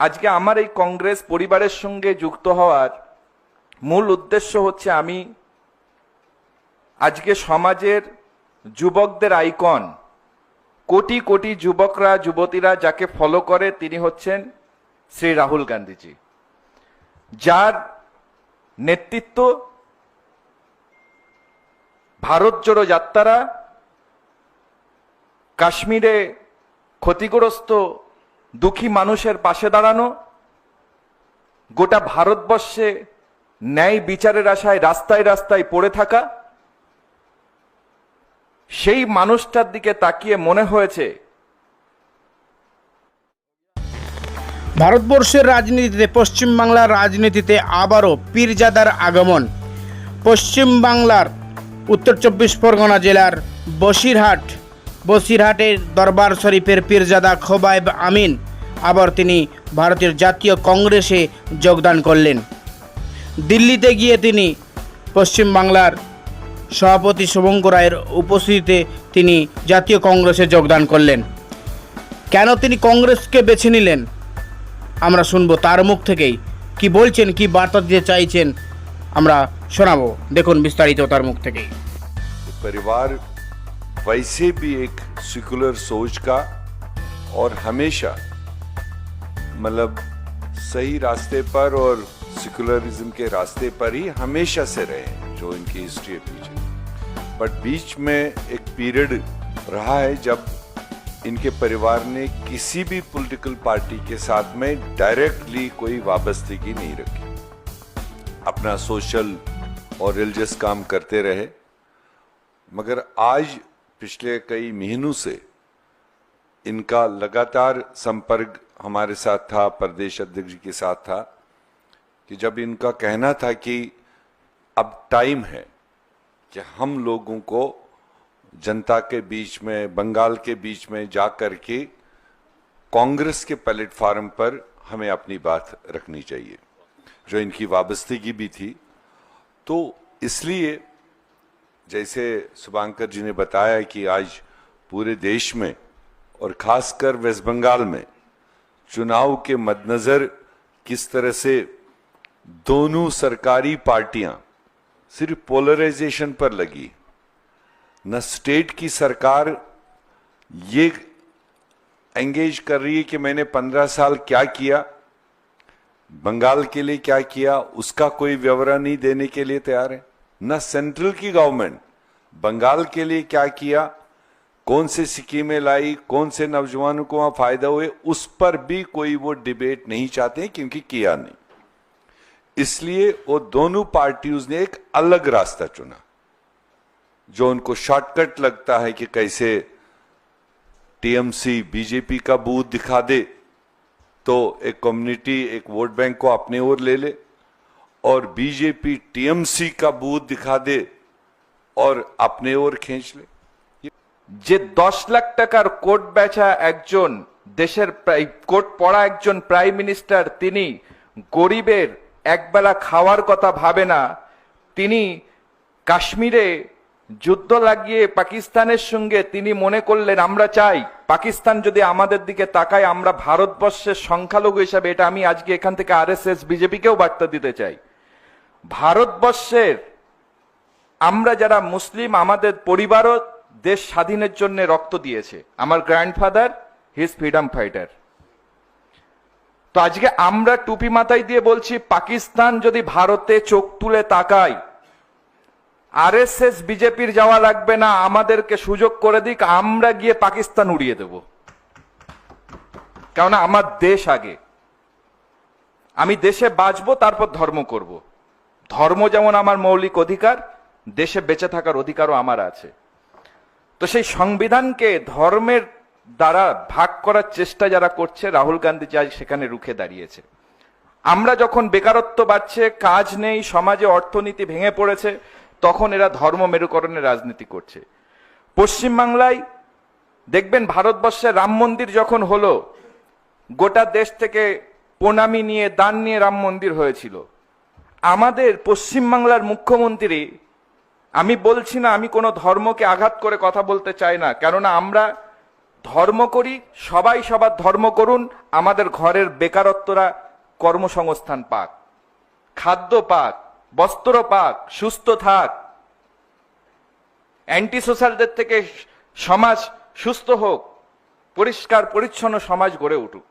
আজকে আমার এই কংগ্রেস পরিবারের সঙ্গে যুক্ত হওয়ার মূল উদ্দেশ্য হচ্ছে আমি আজকে সমাজের যুবকদের আইকন, কোটি কোটি যুবকরা, যুবতীরা যাকে ফলো করে তিনি হচ্ছেন শ্রী রাহুল গান্ধীজি। যার নেতৃত্ব ভারত জোড়ো যাত্রারা কাশ্মীরে ক্ষতিগ্রস্ত দুঃখী মানুষের পাশে দাঁড়ানো, গোটা ভারতবর্ষে ন্যায় বিচারের আশায় রাস্তায় রাস্তায় পড়ে থাকা, সেই মানুষটার দিকে তাকিয়ে মনে হয়েছে। ভারতবর্ষের রাজনীতিতে, পশ্চিমবাংলার রাজনীতিতে আবারও পীরজাদার আগমন। পশ্চিমবাংলার উত্তর চব্বিশ পরগনা জেলার বসিরহাট বসিরহাটের দরবার শরীফের পীরজাদা খোবাইব আমিন। আবার তিনি ভারতের জাতীয় কংগ্রেসে যোগদান করলেন। দিল্লিতে গিয়ে তিনি পশ্চিমবাংলার সভাপতি শুভঙ্ক রায়ের উপস্থিতিতে তিনি জাতীয় কংগ্রেসে যোগদান করলেন। কেন তিনি কংগ্রেসকে বেছে নিলেন? আমরা শুনব তার মুখ থেকেই। কি বলছেন, কি বার্তা দিতে চাইছেন, আমরা শোনাবো। দেখুন বিস্তারিত তার মুখ থেকেই। পরিবার वैसे भी एक सेकुलर सोच का और हमेशा मतलब सही रास्ते पर और सेकुलरिज्म के रास्ते पर ही हमेशा से रहे जो इनकी हिस्ट्री है पीछे। बट बीच में एक पीरियड रहा है जब इनके परिवार ने किसी भी पॉलिटिकल पार्टी के साथ में डायरेक्टली कोई वाबस्तगी नहीं रखी। अपना सोशल और रिलीजियस काम करते रहे। मगर आज पिछले कई महीनों से इनका लगातार संपर्क हमारे साथ था, प्रदेश अध्यक्ष जी के साथ था, कि जब इनका कहना था कि अब टाइम है कि हम लोगों को जनता के बीच में, बंगाल के बीच में जा कर के कांग्रेस के प्लेटफॉर्म पर हमें अपनी बात रखनी चाहिए, जो इनकी वाबस्तगी भी थी। तो इसलिए जैसे शुभांकर जी ने बताया कि आज पूरे देश में और खासकर वेस्ट बंगाल में चुनाव के मद्देनजर किस तरह से दोनों सरकारी पार्टियाँ सिर्फ़ पोलराइजेशन पर लगी, न स्टेट की सरकार ये एंगेज कर रही है कि मैंने पंद्रह साल क्या किया, बंगाल के लिए क्या किया, उसका कोई विवरण नहीं देने के लिए तैयार है। न सेंट्रल की गवर्नमेंट, बंगाल के लिए क्या किया, कौन से स्कीमें लाई, कौन से नौजवानों को वहाँ फ़ायदा हुए, उस पर भी कोई वो डिबेट नहीं चाहते क्योंकि किया नहीं। इसलिए वो दोनों पार्टियों ने एक अलग रास्ता चुना, जो उनको शॉर्टकट लगता है कि कैसे टीएमसी, बीजेपी का बूथ दिखा दे तो एक कम्युनिटी, एक वोट बैंक को अपने ओर ले ले। और बीजेपी टीएमसी का बूथ दिखा दे और अपने ओर खींच ले যে দশ লাখ টাকার কোট বেচা একজন দেশের প্রায়- কোট পড়া একজন প্রাইম মিনিস্টার তিনি গরিবের একবেলা খাওয়ার কথা ভাবে না তিনি কাশ্মীরে যুদ্ধ লাগিয়ে পাকিস্তানের সঙ্গে তিনি মনে করলেন আমরা চাই পাকিস্তান যদি আমাদের দিকে তাকায় আমরা ভারতবর্ষের সংখ্যালঘু হিসাবে এটা আমি আজকে এখান থেকে আরএসএস বিজেপিকেও বার্তা দিতে চাই ভারতবর্ষের আমরা যারা মুসলিম, আমাদের পরিবারও দেশ স্বাধীনের জন্য রক্ত দিয়েছে। আমার গ্র্যান্ডফাদার হিজ ফ্রিডম ফাইটার তো আজকে আমরা টুপি মাথায় দিয়ে বলছি, পাকিস্তান যদি ভারতে চোখ তুলে তাকায়, আরএসএস, বিজেপির যাওয়া লাগবে না, আমাদেরকে সুযোগ করে দিক, আমরা গিয়ে পাকিস্তান উড়িয়ে দেব। কেননা আমার দেশ আগে। আমি দেশে বাঁচবো, তারপর ধর্ম করব। ধর্ম যেমন আমার মৌলিক অধিকার, দেশে বেঁচে থাকার অধিকারও আমার আছে। তো সেই সংবিধানকে ধর্মের দ্বারা ভাগ করার চেষ্টা যারা করছে, রাহুল গান্ধী আজ সেখানে রুখে দাঁড়িয়েছে। আমরা যখন বেকারত্ব বাড়ছে, কাজ নেই, সমাজে অর্থনীতি ভেঙে পড়েছে, তখন এরা ধর্ম মেরুকরণের রাজনীতি করছে। পশ্চিমবাংলায় দেখবেন ভারতবর্ষে রাম মন্দির যখন হলো, গোটা দেশ থেকে প্রণামী নিয়ে, দান নিয়ে রাম মন্দির হয়েছিল। আমাদের পশ্চিমবাংলার মুখ্যমন্ত্রী, আমি বলছি না আমি কোনো ধর্মকে আঘাত করে কথা বলতে চাই না, কেননা আমরা ধর্ম করি, সবাই সবার ধর্ম করুন, আমাদের ঘরের বেকারত্বরা কর্মসংস্থান পাক, খাদ্য পাক, বস্ত্র পাক, সুস্থ থাক অ্যান্টি সোশ্যালদের থেকে সমাজ সুস্থ হোক, পরিষ্কার, পরিচ্ছন্ন সমাজ গড়ে উঠুক।